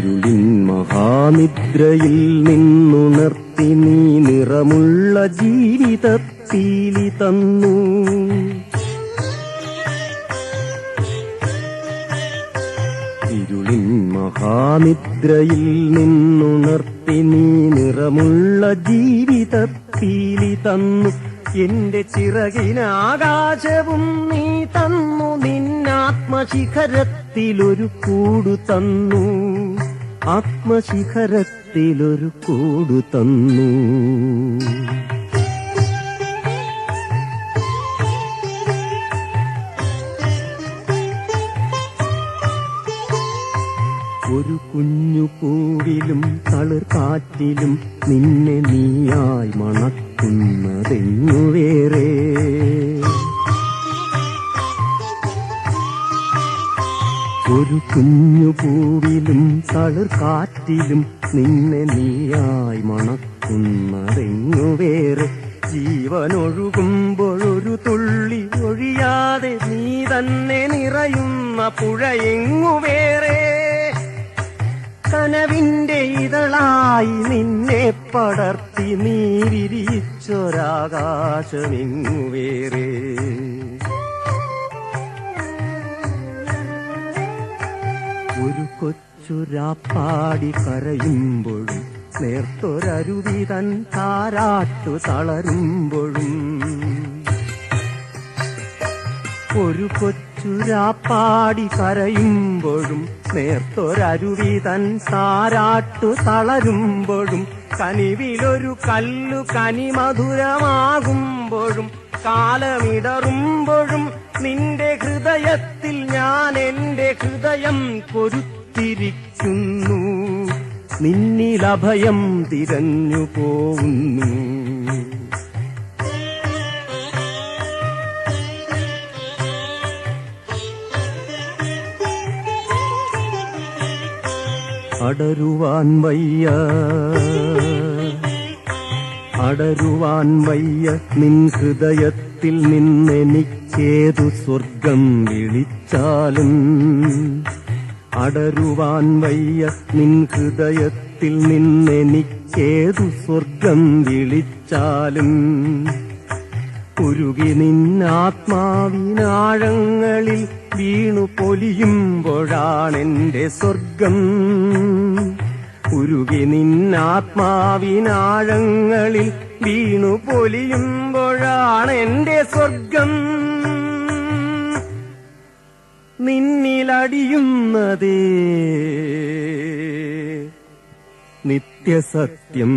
ഇരുളിൻ മഹാനിദ്രയിൽ നിന്നുണർത്തി നീ നിറമുള്ള ജീവിതത്തീലി തന്നു. ഇരുളിൻ മഹാനിദ്രയിൽ നിന്നുണർത്തി നീ നിറമുള്ള ജീവിതത്തീലി തന്നു. എന്റെ ചിറകിനാകാശവും നീ തന്നു. നിന്നാത്മശിഖരത്തിലൊരു കൂടു തന്നു. ആത്മശിഖരത്തിലൊരു കൂടു തന്നു. ഒരു കുഞ്ഞു പൂവിലും തളിർ കാറ്റിലും നിന്നെ നീയായി മണക്കുന്നതെങ്ങു വേറെ ഒരു കുഞ്ഞു പൂവിലും തളിർ കാറ്റിലും നിന്നെ നീയായി മണക്കുന്നതെങ്ങു വേറെ. ജീവനൊഴുകുമ്പോഴൊരു തുള്ളി ഒഴിയാതെ നീ തന്നെ നിറയുന്ന പുഴയെങ്ങു വേറെ? കനവിന്റെ ഇതളായി നിന്നെ പടർത്തി നീ വിരിച്ചൊരാകാശമെങ്ങു വേറെ? ഒരു കൊച്ചുരാപ്പാടി കരയുമ്പോഴും നേർത്തൊരരുവി തൻ താരാട്ടു തളരുമ്പോഴും. ഒരു കൊച്ചുരാപ്പാടി കരയുമ്പോഴും നേർത്തൊരരുവി തൻ താരാട്ടു തളരുമ്പോഴും കനിവിലൊരു കല്ലു കനിമധുരമാകുമ്പോഴും കാലമിടറുമ്പോഴും നിന്റെ ഹൃദയം കൊരുത്തിരിക്കുന്നു നിന്നിലഭയം തിരഞ്ഞു പോകുന്നു അടരുവാൻ വയ്യ. അടരുവാൻ വയ്യ നിൻ ഹൃദയത്തിൽ നിന്നെനിക്കേതു സ്വർഗം വിളിച്ചാലും. അടരുവാൻ വയ്യ നിൻ ഹൃദയത്തിൽ നിന്നെനിക്കേതു സ്വർഗം വിളിച്ചാലും. ഉരുകി നിന്നാത്മാവിനാഴങ്ങളിൽ വീണു പൊലിയുമ്പോഴാണെന്റെ സ്വർഗം. ഉരുകി നിന്നാത്മാവിനാഴങ്ങളിൽ വീണു പൊലിയുമ്പോഴാണ് എന്റെ സ്വർഗം. നിന്നിലടിയുന്നതേ നിത്യസത്യം.